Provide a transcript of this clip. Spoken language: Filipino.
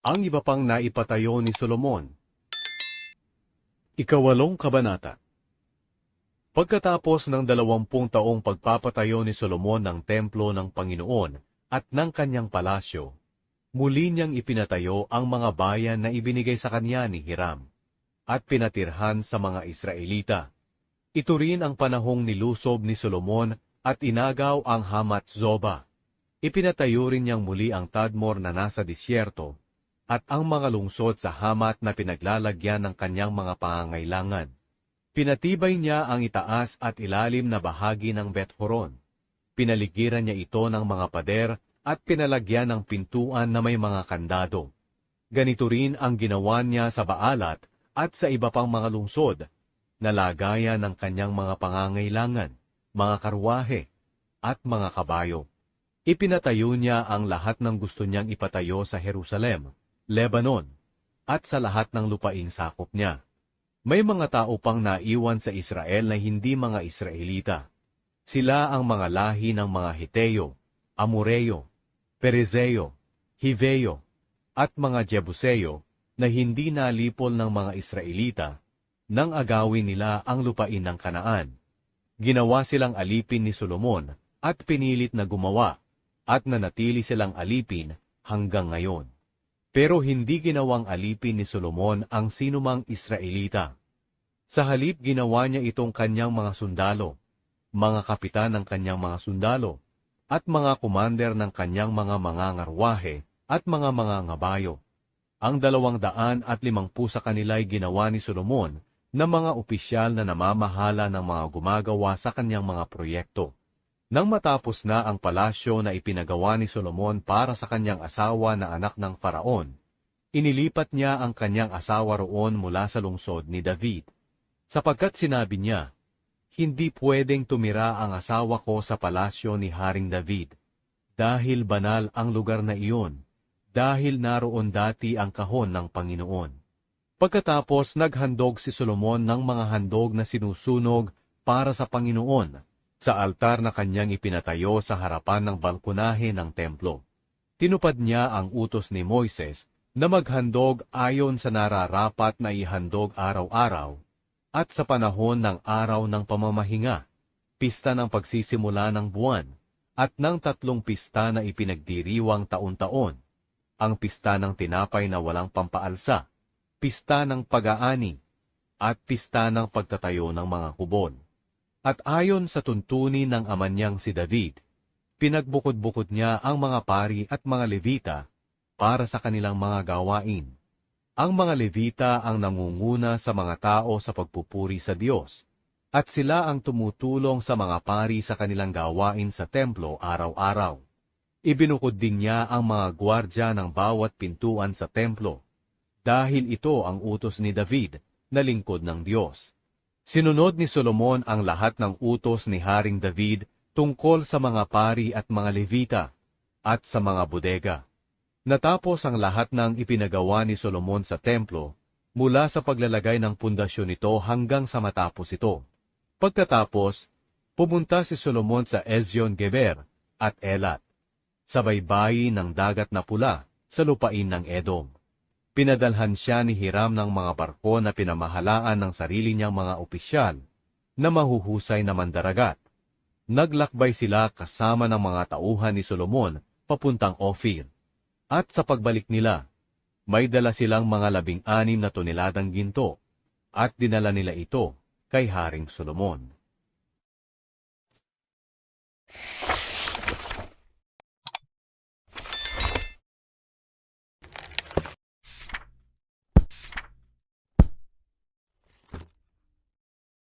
Ang iba pang naipatayo ni Solomon. Ikawalong Kabanata Pagkatapos ng dalawampung taong pagpapatayo ni Solomon ng templo ng Panginoon at ng kanyang palasyo, muli niyang ipinatayo ang mga bayan na ibinigay sa kanya ni Hiram at pinatirhan sa mga Israelita. Ito rin ang panahong nilusob ni Solomon at inagaw ang Hamat Zoba. Ipinatayo rin niyang muli ang Tadmor na nasa disyerto at ang mga lungsod sa Hamat na pinaglalagyan ng kanyang mga pangangailangan. Pinatibay niya ang itaas at ilalim na bahagi ng Bethoron. Pinaligiran niya ito ng mga pader at pinalagyan ng pintuan na may mga kandado. Ganito rin ang ginawa niya sa Baalat at sa iba pang mga lungsod, na lagayan ng kanyang mga pangangailangan, mga karwahe, at mga kabayo. Ipinatayo niya ang lahat ng gusto niyang ipatayo sa Jerusalem, Lebanon, at sa lahat ng lupaing sakop niya. May mga tao pang naiwan sa Israel na hindi mga Israelita. Sila ang mga lahi ng mga Hiteo, Amoreo, Perezeo, Hiveo, at mga Jebuseo na hindi nalipol ng mga Israelita nang agawin nila ang lupain ng Kanaan. Ginawa silang alipin ni Solomon at pinilit na gumawa at nanatili silang alipin hanggang ngayon. Pero hindi ginawang alipin ni Solomon ang sinumang Israelita. Sa halip ginawa niya itong kanyang mga sundalo, mga kapitan ng kanyang mga sundalo, at mga kumander ng kanyang mga mangangarwahe at mga mangangabayo. Ang dalawang daan at limangpu sa kanila'y ginawa ni Solomon na mga opisyal na namamahala ng mga gumagawa sa kanyang mga proyekto. Nang matapos na ang palasyo na ipinagawa ni Solomon para sa kanyang asawa na anak ng faraon, inilipat niya ang kanyang asawa roon mula sa lungsod ni David. Sapagkat sinabi niya, Hindi pwedeng tumira ang asawa ko sa palasyo ni Haring David, dahil banal ang lugar na iyon, dahil naroon dati ang kahon ng Panginoon. Pagkatapos naghandog si Solomon ng mga handog na sinusunog para sa Panginoon sa altar na kanyang ipinatayo sa harapan ng balkonahe ng templo. Tinupad niya ang utos ni Moises na maghandog ayon sa nararapat na ihandog araw-araw at sa panahon ng araw ng pamamahinga, pista ng pagsisimula ng buwan, at ng tatlong pista na ipinagdiriwang taon-taon, ang pista ng tinapay na walang pampaalsa, pista ng pag-aani, at pista ng pagtatayo ng mga kubon. At ayon sa tuntunin ng ama niyang si David, pinagbukod-bukod niya ang mga pari at mga levita para sa kanilang mga gawain. Ang mga levita ang nangunguna sa mga tao sa pagpupuri sa Diyos, at sila ang tumutulong sa mga pari sa kanilang gawain sa templo araw-araw. Ibinukod din niya ang mga gwardya ng bawat pintuan sa templo, dahil ito ang utos ni David na lingkod ng Diyos. Sinunod ni Solomon ang lahat ng utos ni Haring David tungkol sa mga pari at mga levita at sa mga bodega. Natapos ang lahat ng ipinagawa ni Solomon sa templo mula sa paglalagay ng pundasyon nito hanggang sa matapos ito. Pagkatapos, pumunta si Solomon sa Ezion Geber at Elat, sa baybayin ng dagat na pula sa lupain ng Edom. Pinadalhan siya ni Hiram ng mga barko na pinamahalaan ng sarili niyang mga opisyal na mahuhusay na mandaragat. Naglakbay sila kasama ng mga tauhan ni Solomon papuntang Ophir. At sa pagbalik nila, may dala silang mga labing-anim na toneladang ginto at dinala nila ito kay Haring Solomon.